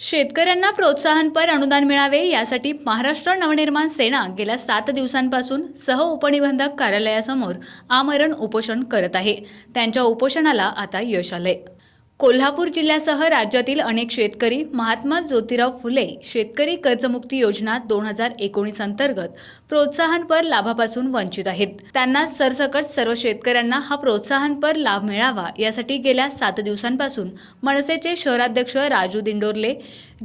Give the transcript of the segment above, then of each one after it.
शेतकऱ्यांना प्रोत्साहनपर अनुदान मिळावे यासाठी महाराष्ट्र नवनिर्माण सेना गेल्या सात दिवसांपासून सह उपनिबंधक कार्यालयासमोर आमरण उपोषण करत आहे. त्यांच्या उपोषणाला आता यश आलंय. कोल्हापूर जिल्ह्यासह राज्यातील अनेक शेतकरी महात्मा ज्योतिराव फुले शेतकरी कर्जमुक्ती योजना दोन हजार एकोणीस अंतर्गत प्रोत्साहनपर लाभापासून वंचित आहेत. त्यांना सरसकट सर्व शेतकऱ्यांना हा प्रोत्साहनपर लाभ मिळावा यासाठी गेल्या सात दिवसांपासून मनसेचे शहराध्यक्ष राजू दिंडोरले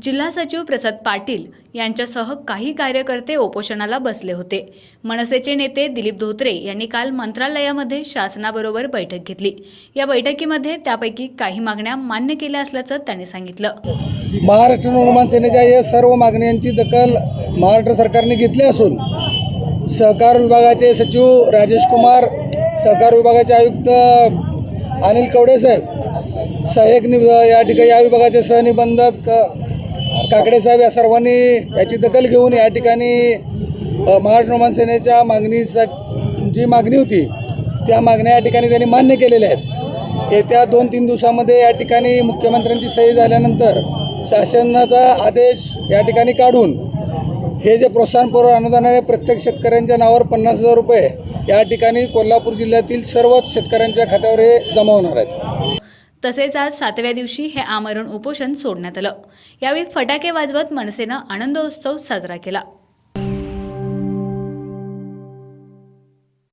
जिल्हा सचिव प्रसाद पाटील यांच्यासह काही कार्यकर्ते उपोषणाला बसले होते. मनसेचे नेते दिलीप धोत्रे यांनी काल मंत्रालयामध्ये शासनाबरोबर बैठक घेतली. या बैठकीमध्ये त्यापैकी काही मागण्या मान्य केल्या असल्याचं त्यांनी सांगितलं. महाराष्ट्र निर्माण सेनेच्या या सर्व मागण्यांची दखल महाराष्ट्र सरकारने घेतली असून सहकार विभागाचे सचिव राजेश कुमार सहकार विभागाचे आयुक्त अनिल कवडे साहेब सहाय्यक नि या ठिकाणी या विभागाचे सहनिबंधक काकडे साहेब या सर्वांनी याची दखल घेऊन या ठिकाणी महाराष्ट्र निर्माण सेनेच्या मागणीसाठी जी मागणी होती त्या मागण्या या ठिकाणी त्यांनी मान्य केलेल्या आहेत. येत्या दोन तीन दिवसामध्ये या ठिकाणी मुख्यमंत्र्यांची सही झाल्यानंतर शासनाचा आदेश या ठिकाणी काढून हे जे प्रोत्साहनपूर्व अनुदान आहे प्रत्येक शेतकऱ्यांच्या नावावर पन्नास हजार रुपये या ठिकाणी कोल्हापूर जिल्ह्यातील सर्वच शेतकऱ्यांच्या खात्यावर हे जमा होणार आहेत. तसेच आज सातव्या दिवशी हे आमरण उपोषण सोडण्यात आलं. यावेळी फटाके वाजवत मनसेनं आनंदोत्सव साजरा केला.